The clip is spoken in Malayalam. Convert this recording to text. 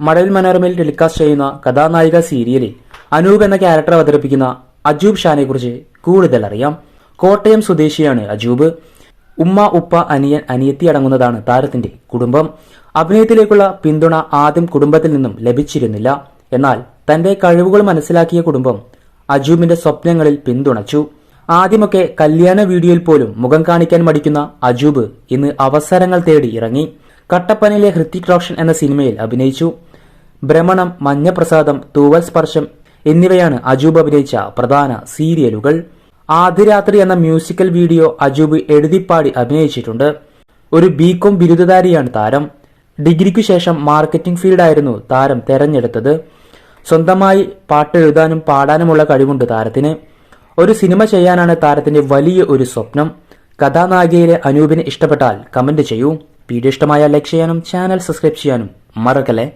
മഴവിൽ മനോരമയിൽ ടെലികാസ്റ്റ് ചെയ്യുന്ന കഥാനായിക സീരിയലിൽ അനൂപ് എന്ന ക്യാരക്ടർ അവതരിപ്പിക്കുന്ന അജൂബ് ഷാനെ കുറിച്ച് കൂടുതൽ അറിയാം. കോട്ടയം സ്വദേശിയാണ് അജൂബ്. ഉമ്മ ഉപ്പ അനിയൻ അനിയത്തി അടങ്ങുന്നതാണ് താരത്തിന്റെ കുടുംബം. അഭിനയത്തിലേക്കുള്ള പിന്തുണ ആദ്യം കുടുംബത്തിൽ നിന്നും ലഭിച്ചിരുന്നില്ല. എന്നാൽ തന്റെ കഴിവുകൾ മനസ്സിലാക്കിയ കുടുംബം അജൂബിന്റെ സ്വപ്നങ്ങളിൽ പിന്തുണച്ചു. ആദ്യമൊക്കെ കല്യാണ വീഡിയോയിൽ പോലും മുഖം കാണിക്കാൻ മടിക്കുന്ന അജൂബ് ഇന്ന് അവസരങ്ങൾ തേടി ഇറങ്ങി. കട്ടപ്പനയിലെ ഹൃത്തിക് റോഷൻ എന്ന സിനിമയിൽ അഭിനയിച്ചു. ഭ്രമണം മഞ്ഞപ്രസാദം തൂവൽ സ്പർശം എന്നിവയാണ് അജൂബ് അഭിനയിച്ച പ്രധാന സീരിയലുകൾ. ആദ്യരാത്രി എന്ന മ്യൂസിക്കൽ വീഡിയോ അജൂബ് എഴുതിപ്പാടി അഭിനയിച്ചിട്ടുണ്ട്. ഒരു ബികോം ബിരുദധാരിയാണ് താരം. ഡിഗ്രിക്കു ശേഷം മാർക്കറ്റിംഗ് ഫീൽഡായിരുന്നു താരം തെരഞ്ഞെടുത്തത്. സ്വന്തമായി പാട്ടെഴുതാനും പാടാനുമുള്ള കഴിവുണ്ട് താരത്തിന്. ഒരു സിനിമ ചെയ്യാനാണ് താരത്തിന്റെ വലിയ ഒരു സ്വപ്നം. കഥാനായികയിലെ അനൂപിനെ ഇഷ്ടപ്പെട്ടാൽ കമന്റ് ചെയ്യൂ. വീഡിയോ ഇഷ്ടമായാൽ ലൈക്ക് ചെയ്യാനും ചാനൽ സബ്സ്ക്രൈബ് ചെയ്യാനും മറക്കല്ലേ?